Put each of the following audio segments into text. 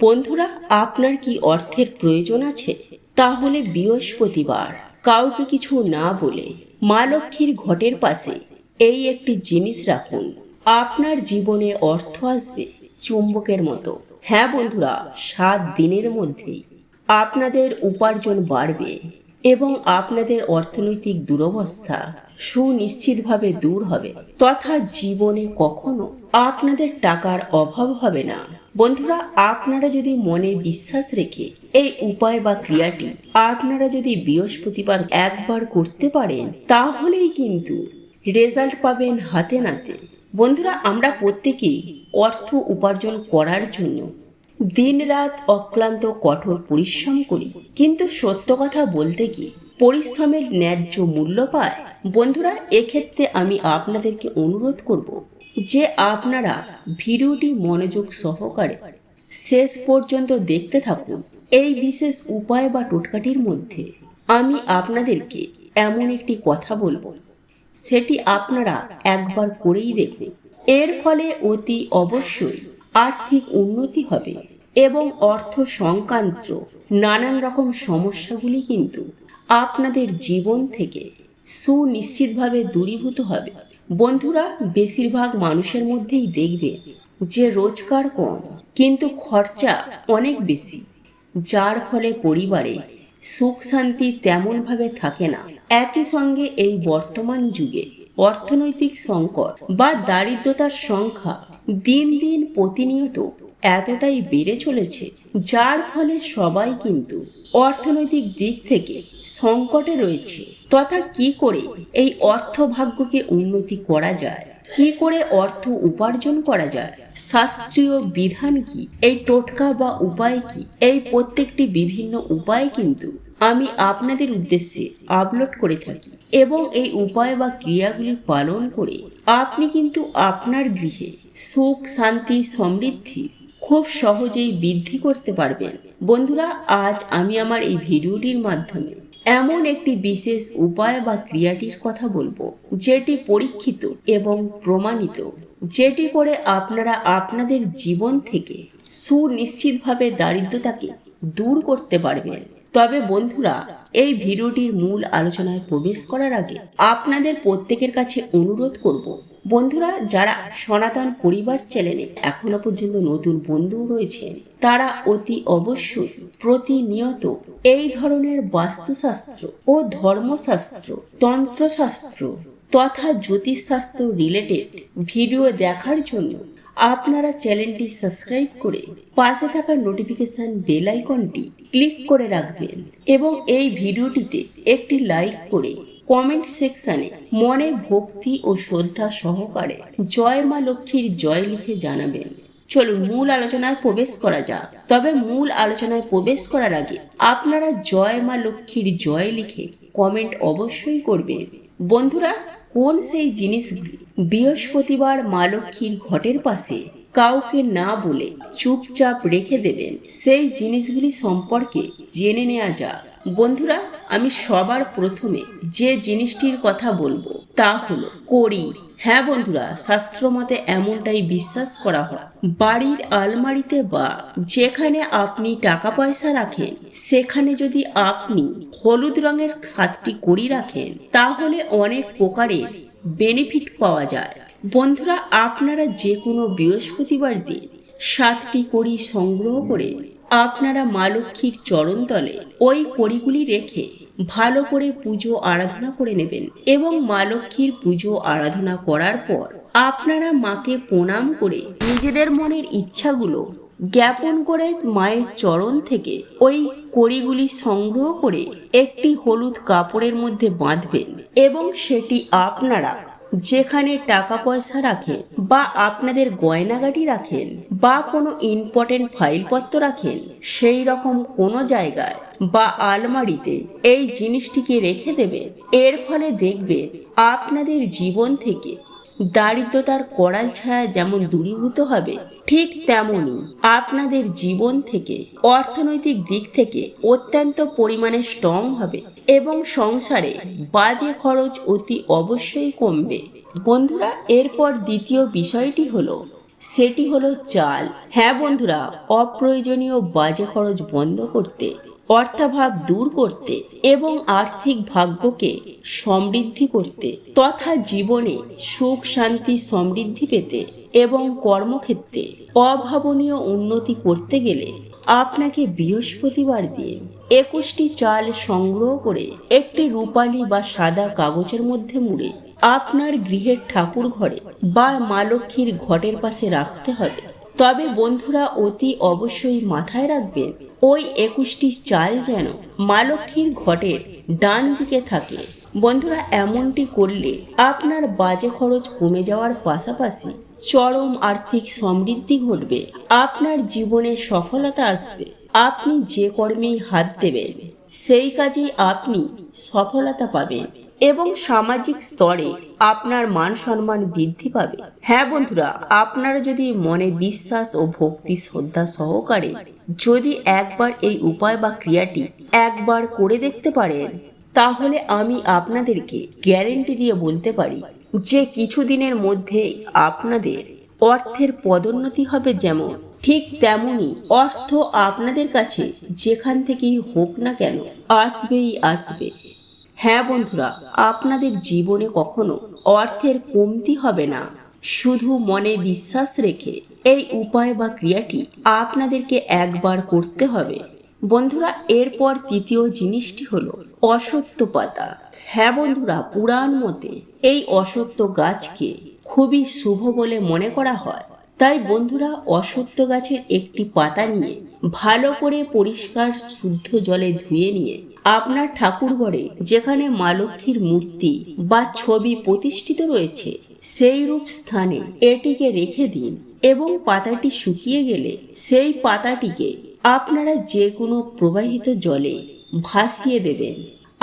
বন্ধুরা, আপনার কি অর্থের প্রয়োজন আছে? তাহলে বৃহস্পতিবার। কাউকে কিছু না বলে মা লক্ষ্মীর ঘটের পাশে এই একটি জিনিস রাখুন। আপনার জীবনে অর্থ আসবে চুম্বকের মতো। হ্যাঁ বন্ধুরা, সাত দিনের মধ্যেই আপনাদের উপার্জন বাড়বে এবং আপনাদের অর্থনৈতিক দুরবস্থা সুনিশ্চিতভাবে দূর হবে। তথা জীবনে কখনো আপনাদের টাকার অভাব হবে না। বন্ধুরা, আপনারা যদি মনে বিশ্বাস রেখে এই উপায় বা ক্রিয়াটি আপনারা যদি বৃহস্পতিবার একবার করতে পারেন, তাহলেই কিন্তু রেজাল্ট পাবেন হাতে নাতে। বন্ধুরা, আমরা প্রত্যেকেই অর্থ উপার্জন করার জন্য দিনরাত অক্লান্ত, কঠোর পরিশ্রম করি। কিন্তু সত্য কথা বলতে কি পরিশ্রমের ন্যায্য মূল্য পায়? বন্ধুরা, এক্ষেত্রে আমি আপনাদেরকে অনুরোধ করব যে আপনারা ভিডিওটি মনোযোগ সহকারে শেষ পর্যন্ত দেখতে থাকুন, এই বিশেষ উপায় বা টোটকাটির মধ্যে আমি আপনাদেরকে এমন একটি কথা বলব। সেটি আপনারা একবার করেই দেখুন। এর ফলে অতি অবশ্যই আর্থিক উন্নতি হবে এবং অর্থ সংক্রান্ত নানান রকম সমস্যাগুলি কিন্তু আপনাদের জীবন থেকে সুনিশ্চিতভাবে দূরীভূত হবে। বন্ধুরা, বেশিরভাগ মানুষের মধ্যেই দেখবে যে রোজগার কম, কিন্তু খরচা অনেক বেশি, যার ফলে পরিবারে সুখ শান্তি তেমনভাবে থাকে না। একই সঙ্গে এই বর্তমান যুগে অর্থনৈতিক সংকট বা দারিদ্রতার সংখ্যা দিন দিন প্রতিনিয়ত এতটাই বেড়ে চলেছে, যার ফলে সবাই কিন্তু অর্থনৈতিক দিক থেকে সংকটে রয়েছে। তথা কি করে এই অর্থ ভাগ্যকে উন্নতি করা যায়? কি করে অর্থ উপার্জন করা যায়? শাস্ত্রীয় বিধান কি? এই টোটকা বা উপায় কি? এই প্রত্যেকটি বিভিন্ন উপায় কিন্তু আমি আপনাদের উদ্দেশ্যে আপলোড করে থাকি এবং এই উপায় বা ক্রিয়াগুলি পালন করে আপনি কিন্তু আপনার গৃহে সুখ, শান্তি, সমৃদ্ধি খুব সহজেই বৃদ্ধি করতে পারবেন বন্ধুরা, আজ আমি আমার এই ভিডিওটির মাধ্যমে এমন একটি বিশেষ উপায় বা ক্রিয়াটির কথা বলব, যেটি পরীক্ষিত এবং প্রমাণিত, যেটি করে আপনারা আপনাদের জীবন থেকে সুনিশ্চিতভাবে দারিদ্রতাকে দূর করতে পারবেন। তবে বন্ধুরা এই ভিডিওটির মূল আলোচনায় প্রবেশ করার আগে আপনাদের প্রত্যেকের কাছে অনুরোধ করব, বন্ধুরা, যারা সনাতন পরিবার চ্যানেলে এখনও পর্যন্ত নতুন বন্ধু রয়েছেন, তারা অতি অবশ্যই প্রতিনিয়ত এই ধরনের বাস্তুশাস্ত্র ও ধর্মশাস্ত্র, তন্ত্রশাস্ত্র তথা জ্যোতিষশাস্ত্র রিলেটেড ভিডিও দেখার জন্য আপনারা চ্যানেলটি সাবস্ক্রাইব করে পাশে থাকা নোটিফিকেশন বেল আইকনটি ক্লিক করে রাখবেন এবং এই ভিডিওটিতে একটি লাইক করে কমেন্ট সেকশনে মনে ভক্তি ও শ্রদ্ধা সহকারে জয় মা লক্ষ্মীর জয় লিখে জানাবেন। চলুন, মূল আলোচনায় প্রবেশ করা যাক। তবে মূল আলোচনায় প্রবেশ করার আগে আপনারা জয় মা লক্ষ্মীর জয় লিখে কমেন্ট অবশ্যই করবেন। বন্ধুরা কোন সেই জিনিসগুলি বৃহস্পতিবার মা লক্ষ্মীর ঘটের পাশে? কাউকে না বলে চুপচাপ রেখে দেবেন। সেই জিনিসগুলি সম্পর্কে জেনে নেওয়া যাক। বন্ধুরা, আমি সবার প্রথমে যে জিনিসটির কথা বলব তা হলো কড়ি। হ্যাঁ বন্ধুরা শাস্ত্র মতে এমনটাই বিশ্বাস করা হয়। বাড়ির আলমারিতে বা যেখানে আপনি টাকা পয়সা রাখেন, সেখানে যদি আপনি হলুদ রঙের সাতটি কড়ি রাখেন, তাহলে অনেক প্রকারের বেনিফিট পাওয়া যায়। বন্ধুরা, আপনারা যে কোনো বৃহস্পতিবার দিন সাতটি কড়ি সংগ্রহ করে আপনারা মা লক্ষ্মীর চরণতলে ওই কড়িগুলি রেখে ভালো করে পুজো আরাধনা করে নেবেন এবং মা লক্ষ্মীর পুজো আরাধনা করার পর আপনারা মাকে প্রণাম করে নিজেদের মনের ইচ্ছাগুলো জ্ঞাপন করে মায়ের চরণ থেকে ওই কড়িগুলি সংগ্রহ করে একটি হলুদ কাপড়ের মধ্যে বাঁধবেন এবং সেটি আপনারা যেখানে টাকা পয়সা রাখেন বা আপনাদের গয়নাগাটি রাখেন বা কোনো ইম্পর্টেন্ট ফাইলপত্র রাখেন, সেই রকম কোনো জায়গায় বা আলমারিতে এই জিনিসটিকে রেখে দেবে। এর ফলে দেখবে আপনাদের জীবন থেকে দারিদ্রতার কড়াল ছায়া যেমন দূরীভূত হবে ঠিক তেমনই আপনাদের জীবন থেকে, অর্থনৈতিক দিক থেকে অত্যন্ত পরিমাণে স্ট্রং হবে এবং সংসারে বাজে খরচ অতি অবশ্যই কমবে। বন্ধুরা, এরপর দ্বিতীয় বিষয়টি হলো, সেটি হলো চাল। হ্যাঁ বন্ধুরা, অপ্রয়োজনীয় বাজে খরচ বন্ধ করতে, অর্থাভাব দূর করতে এবং আর্থিক ভাগ্যকে সমৃদ্ধি করতে, তথা জীবনে সুখ, শান্তি, সমৃদ্ধি পেতে এবং কর্মক্ষেত্রে অভাবনীয় উন্নতি করতে গেলে আপনাকে বৃহস্পতিবার দিন একুশটি চাল সংগ্রহ করে একটি রূপালী বা সাদা কাগজের মধ্যে মুড়ে আপনার গৃহের ঠাকুর ঘরে বা মা লক্ষ্মীর ঘটের পাশে রাখতে হবে। তবে বন্ধুরা অতি অবশ্যই মাথায় রাখবেন, ওই একুশটি চাল যেন মা লক্ষ্মীর ঘটের ডান দিকে থাকে। বন্ধুরা, এমনটি করলে আপনার বাজে খরচ কমে যাওয়ার পাশাপাশি চরম আর্থিক সমৃদ্ধি ঘটবে, আপনার জীবনে সফলতা আসবে। আপনি যে কর্মেই হাত দেবেন, সেই কাজে আপনি সফলতা পাবেন এবং সামাজিক স্তরে আপনার মান সম্মান বৃদ্ধি পাবে। হ্যাঁ বন্ধুরা, আপনারা যদি মনে বিশ্বাস ও ভক্তি শ্রদ্ধা সহকারে যদি একবার এই উপায় বা ক্রিয়াটি একবার করে দেখতে পারেন তাহলে আমি আপনাদেরকে গ্যারেন্টি দিয়ে বলতে পারি যে কিছুদিনের মধ্যে আপনাদের অর্থের পদোন্নতি হবে যেমন। ঠিক তেমনি অর্থ আপনাদের কাছে যেখান থেকেই হোক না কেন আসবেই আসবে। হ্যাঁ বন্ধুরা, আপনাদের জীবনে কখনো অর্থের কমতি হবে না। শুধু মনে বিশ্বাস রেখে এই উপায় বা ক্রিয়াটি আপনাদেরকে একবার করতে হবে। বন্ধুরা, এরপর তৃতীয় জিনিসটি হলো অসত্য পাতা হ্যাঁ বন্ধুরা, পুরাণ মতে এই অসত্য গাছকে খুবই শুভ বলে মনে করা হয়। তাই বন্ধুরা, অসত্য গাছের একটি পাতা নিয়ে ভালো করে পরিষ্কার, শুদ্ধ জলে ধুয়ে নিয়ে আপনার ঠাকুরঘরে যেখানে মা লক্ষ্মীর মূর্তি বা ছবি প্রতিষ্ঠিত রয়েছে, সেই রূপ স্থানে এটিকে রেখে দিন এবং পাতাটি শুকিয়ে গেলে সেই পাতাটিকে আপনারা যে কোনো প্রবাহিত জলে ভাসিয়ে দেবেন।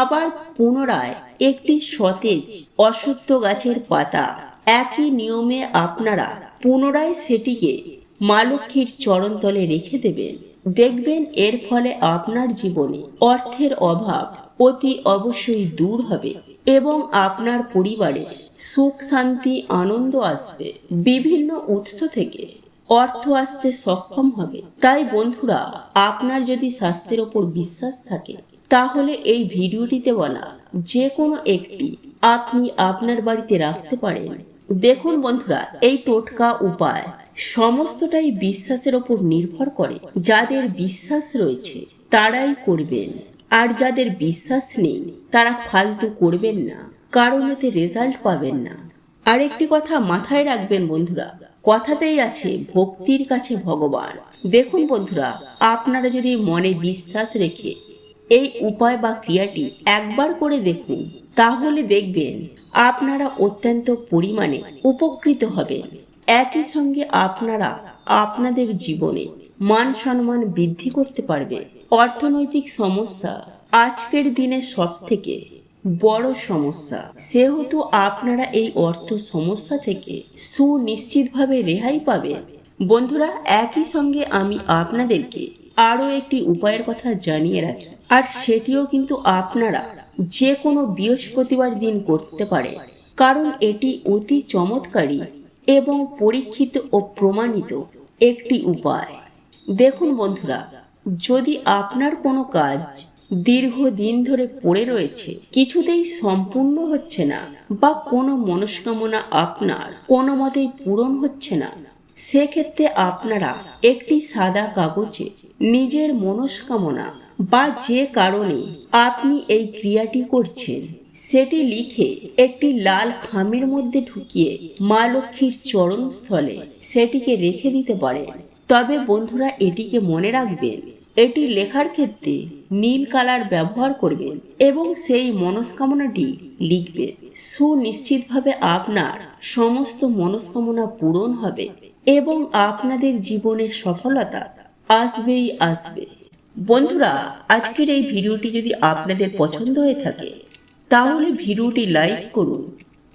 আবার পুনরায় একটি সতেজ অসত্য গাছের পাতা একই নিয়মে আপনারা পুনরায় সেটিকে মা লক্ষ্মীর চরণতলে রেখে দেবেন। দেখবেন এর ফলে আপনার জীবনে অর্থের অভাব অতি অবশ্যই দূর হবে এবং আপনার পরিবারে সুখ, শান্তি, আনন্দ আসবে। বিভিন্ন উৎস থেকে অর্থ আসতে সক্ষম হবে। তাই বন্ধুরা, আপনার যদি স্বাস্থ্যের ওপর বিশ্বাস থাকে, তাহলে এই ভিডিওটিতে বলা যে কোনো একটি আপনি আপনার বাড়িতে রাখতে পারেন। দেখুন বন্ধুরা, এই টোটকা উপায় সমস্তটাই বিশ্বাসের ওপর নির্ভর করে। যাদের বিশ্বাস রয়েছে, তারাই করবেন। আর যাদের বিশ্বাস নেই, তারা ফালতু করবেন না। কারণ এতে রেজাল্ট পাবেন না। আর একটি কথা মাথায় রাখবেন বন্ধুরা কথাতেই আছে, ভক্তির কাছে ভগবান। দেখুন বন্ধুরা, আপনারা যদি মনে বিশ্বাস রেখে এই উপায় বা ক্রিয়াটি একবার করে দেখুন, তাহলে দেখবেন আপনারা অত্যন্ত পরিমাণে উপকৃত হবেন। একই সঙ্গে আপনারা আপনাদের জীবনে মান সম্মান বৃদ্ধি করতে পারবে। অর্থনৈতিক সমস্যা আজকের দিনে সব থেকে বড় সমস্যা। সেহেতু আপনারা এই অর্থ সমস্যা থেকে সুনিশ্চিতভাবে রেহাই পাবেন। বন্ধুরা, একই সঙ্গে আমি আপনাদেরকে আরও একটি উপায়ের কথা জানিয়ে রাখি। আর সেটিও কিন্তু আপনারা যে কোনো বৃহস্পতিবার দিন করতে পারে। কারণ এটি অতি চমৎকারী এবং পরীক্ষিত ও প্রমাণিত একটি উপায়। দেখুন বন্ধুরা, যদি আপনার কোনো কাজ দীর্ঘদিন ধরে পড়ে রয়েছে। কিছুতেই সম্পূর্ণ হচ্ছে না বা কোনো মনস্কামনা আপনার কোনো মতেই পূরণ হচ্ছে না। সেক্ষেত্রে আপনারা একটি সাদা কাগজে নিজের মনস্কামনা বা যে কারণে আপনি এই ক্রিয়াটি করছেন, সেটি লিখে একটি লাল খামের মধ্যে ঢুকিয়ে মা লক্ষ্মীর চরণস্থলে সেটিকে রেখে দিতে পারেন। তবে বন্ধুরা, এটিকে মনে রাখবেন এটি লেখার ক্ষেত্রে নীল কালার ব্যবহার করবেন এবং সেই মনস্কামনাটি লিখবেন সুনিশ্চিতভাবে আপনার সমস্ত মনস্কামনা পূরণ হবে এবং আপনাদের জীবনের সফলতা আসবেই আসবে। বন্ধুরা, আজকের এই ভিডিওটি যদি আপনাদের পছন্দ হয়ে থাকে, তাহলে ভিডিওটি লাইক করুন,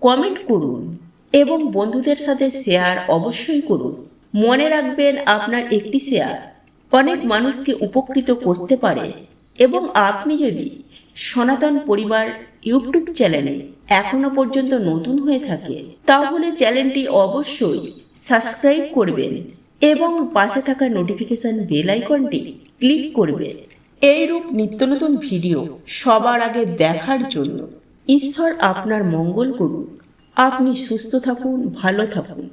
কমেন্ট করুন এবং বন্ধুদের সাথে শেয়ার অবশ্যই করুন। মনে রাখবেন, আপনার একটি শেয়ার অনেক মানুষকে উপকৃত করতে পারে। এবং আপনি যদি সনাতন পরিবার ইউটিউব চ্যানেলে এখনও পর্যন্ত নতুন হয়ে থাকে, তাহলে চ্যানেলটি অবশ্যই সাবস্ক্রাইব করবেন এবং পাশে থাকা নোটিফিকেশন বেল আইকনটি ক্লিক করবেন। এইরূপ নিত্য নতুন ভিডিও সবার আগে দেখার জন্য ঈশ্বর আপনার মঙ্গল করুন। আপনি সুস্থ থাকুন, ভালো থাকুন।